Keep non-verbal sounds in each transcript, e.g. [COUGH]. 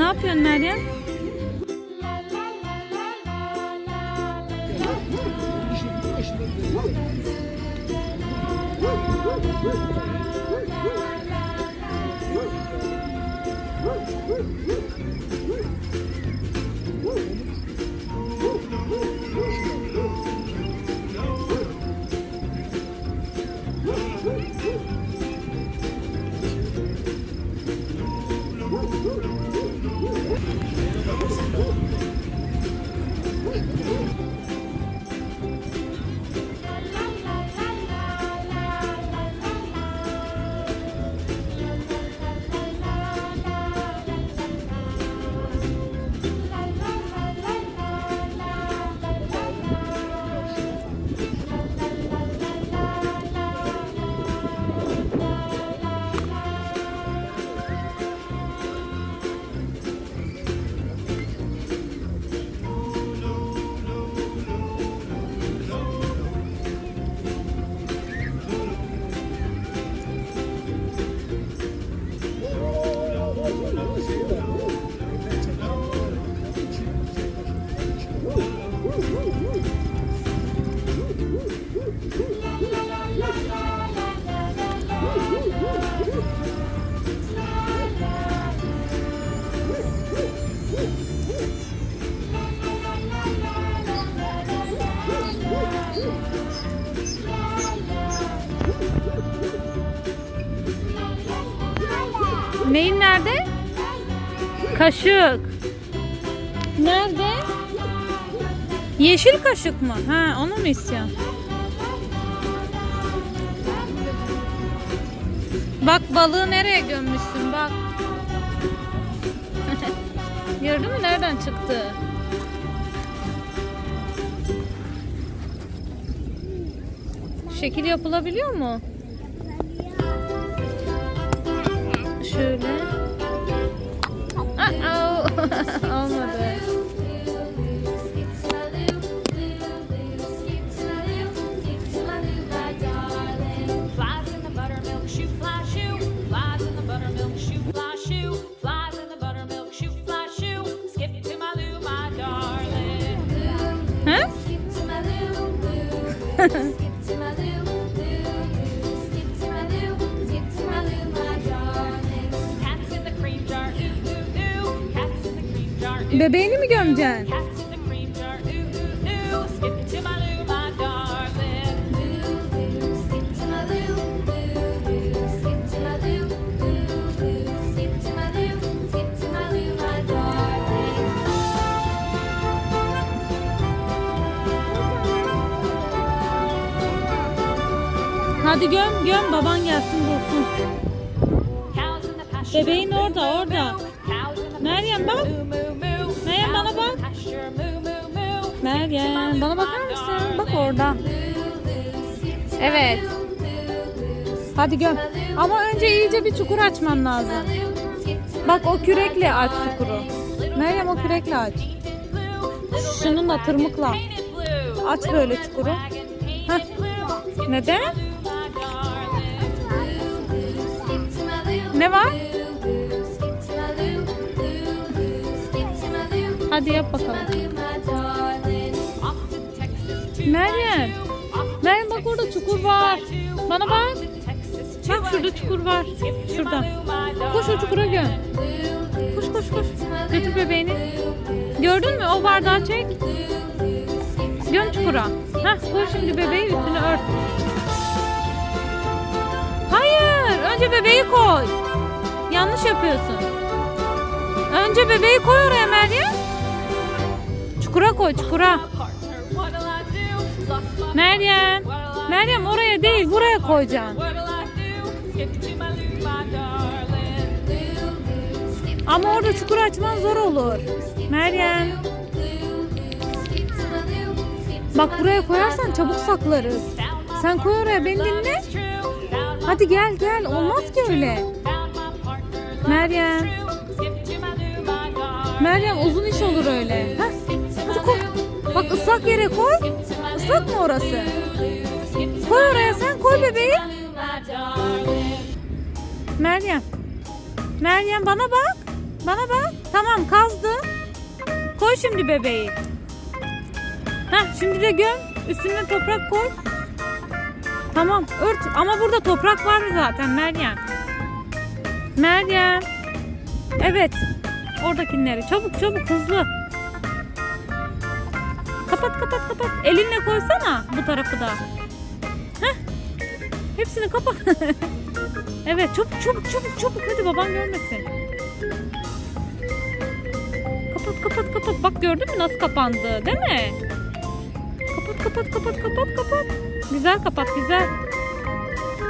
Ne yapıyorsun Meryem? Neyin nerede? Kaşık. Nerede? Yeşil kaşık mı? Ha, onu mu istiyorsun? Bak balığı nereye gömmüşsün bak. [LAUGHS] Gördün mü nereden çıktı? Şekil yapılabiliyor mu? Şöyle. Aa, [LAUGHS] olmadı. Flies [LAUGHS] [LAUGHS] loo, my darling. Hadi göm göm baban gelsin bulsun. Bebeğin orada orada. Meryem bak. Bana bak. Meryem bana bakar mısın? Bak orada. Evet. Hadi göm. Ama önce iyice bir çukur açman lazım. Bak o kürekle aç çukuru. Meryem o kürekle aç. Şununla tırmıkla. Aç böyle çukuru. Heh. Neden? Ne var? Hadi yap bakalım. Meryem. Meryem bak orada çukur var. Bana bak. Bak şurada çukur var. Şurada. Koş o çukura göm. Koş koş koş. Götür bebeğini. Gördün mü? O bardağı çek. Göm çukura. Heh, koy şimdi bebeği üstüne ört. Hayır. Önce bebeği koy. Yanlış yapıyorsun. Önce bebeği koy oraya Meryem. Çukura koy çukura. Meryem. Meryem oraya değil buraya koyacaksın. Ama orada çukur açman zor olur. Meryem. Bak buraya koyarsan çabuk saklarız. Sen koy oraya beni dinle. Hadi gel gel olmaz ki öyle. Meryem. Meryem uzun iş olur öyle. Heh. Bak ıslak yere koy. Islak mı orası? Koy oraya sen koy bebeği. Meryem. Meryem bana bak. Bana bak. Tamam kazdı. Koy şimdi bebeği. Heh şimdi de göm. Üstüne toprak koy. Tamam ört. Ama burada toprak var zaten Meryem. Meryem. Evet. Oradakileri. Çabuk çabuk hızlı. Kapat kapat kapat. Elinle koysana bu tarafı da. Heh. Hepsini kapat. [LAUGHS] evet çabuk çabuk çabuk çabuk. Hadi baban görmesin. Kapat kapat kapat. Bak gördün mü nasıl kapandı değil mi? Kapat kapat kapat kapat kapat. Güzel kapat güzel.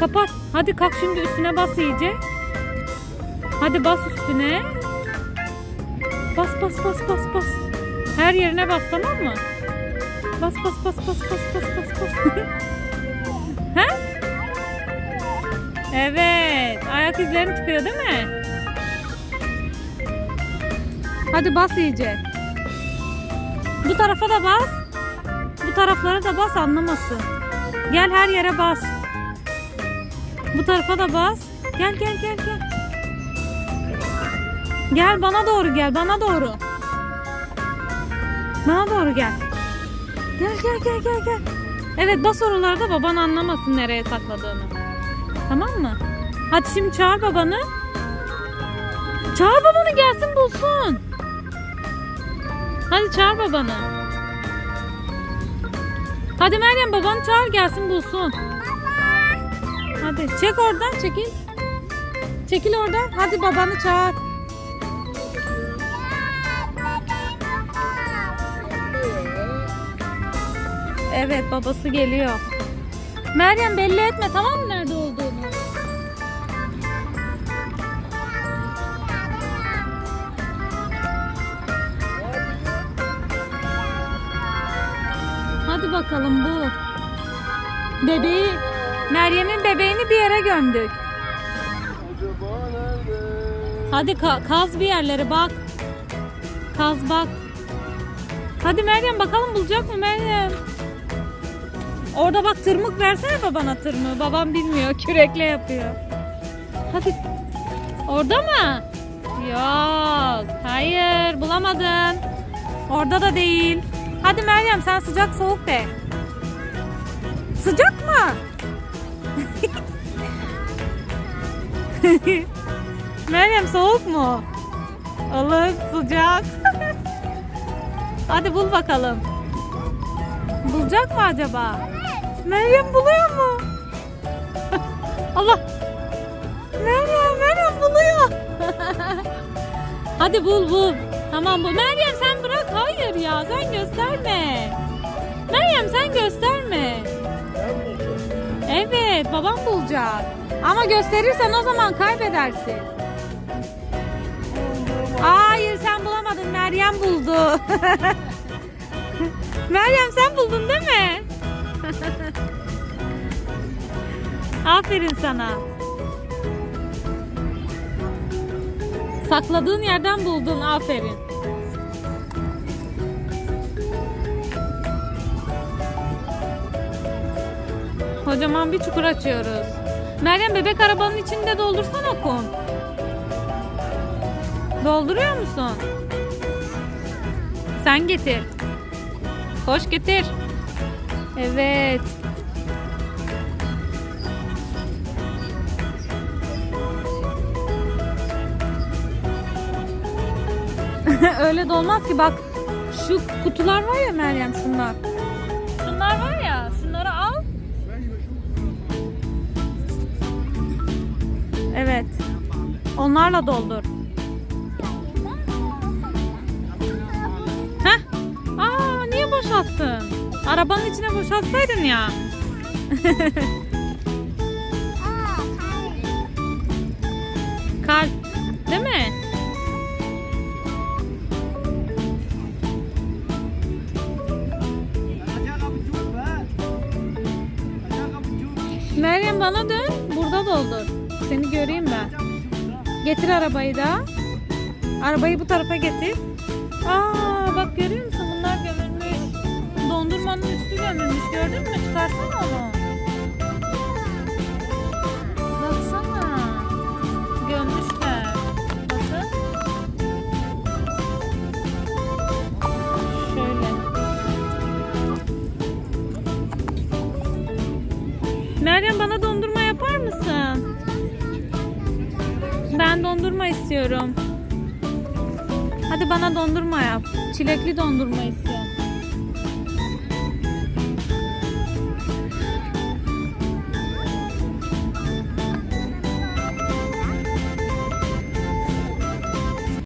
Kapat. Hadi kalk şimdi üstüne bas iyice. Hadi bas üstüne. Bas bas bas bas bas. Her yerine bas tamam mı? Bas bas bas bas bas bas bas bas. [LAUGHS] He? Evet. Ayak izlerin çıkıyor değil mi? Hadi bas iyice. Bu tarafa da bas. Bu taraflara da bas anlamasın. Gel her yere bas. Bu tarafa da bas. Gel gel gel gel. Gel bana doğru gel bana doğru. Bana doğru gel. Gel gel gel gel gel. Evet bas oralarda baban anlamasın nereye sakladığını. Tamam mı? Hadi şimdi çağır babanı. Çağır babanı gelsin bulsun. Hadi çağır babanı. Hadi Meryem babanı çağır gelsin bulsun. Hadi çek oradan çekil. Çekil oradan. Hadi babanı çağır. Evet babası geliyor. Meryem belli etme tamam mı nerede olduğunu? Hadi bakalım bu. Bebeği, Meryem'in bebeğini bir yere gömdük. Hadi ka- kaz bir yerlere bak. Kaz bak. Hadi Meryem bakalım bulacak mı Meryem? Orada bak tırmık versene babana tırmığı. Babam bilmiyor [LAUGHS] kürekle yapıyor. Hadi. Orada mı? Yok. Hayır bulamadın. Orada da değil. Hadi Meryem sen sıcak soğuk de. Sıcak mı? [LAUGHS] Meryem soğuk mu? Ilık, sıcak. [LAUGHS] Hadi bul bakalım. Bulacak mı acaba? Meryem buluyor mu? [LAUGHS] Allah. Meryem, Meryem buluyor. [LAUGHS] Hadi bul bul. Tamam bul. Meryem sen bırak. Hayır ya sen gösterme. Meryem sen gösterme. Evet babam bulacak. Ama gösterirsen o zaman kaybedersin. Hayır sen bulamadın Meryem buldu. [LAUGHS] Meryem sen buldun değil mi? [LAUGHS] Aferin sana. Sakladığın yerden buldun aferin. Kocaman bir çukur açıyoruz. Meryem bebek arabanın içinde doldursana kum. Dolduruyor musun? Sen getir. Koş getir. Evet. [LAUGHS] Öyle de olmaz ki bak. Şu kutular var ya Meryem şunlar. Şunlar var ya şunları al. Evet. Onlarla doldur. Heh. Aa niye boşalttın? Arabanın içine boşaltsaydın ya. [LAUGHS] Kalp. Meryem bana dön. Burada doldur. Seni göreyim ben. Getir arabayı da. Arabayı bu tarafa getir. Aa bak görüyor musun? Bunlar gömülmüş. Dondurmanın üstü gömülmüş. Gördün mü? Çıkarsana onu. Ben dondurma istiyorum. Hadi bana dondurma yap. Çilekli dondurma istiyorum.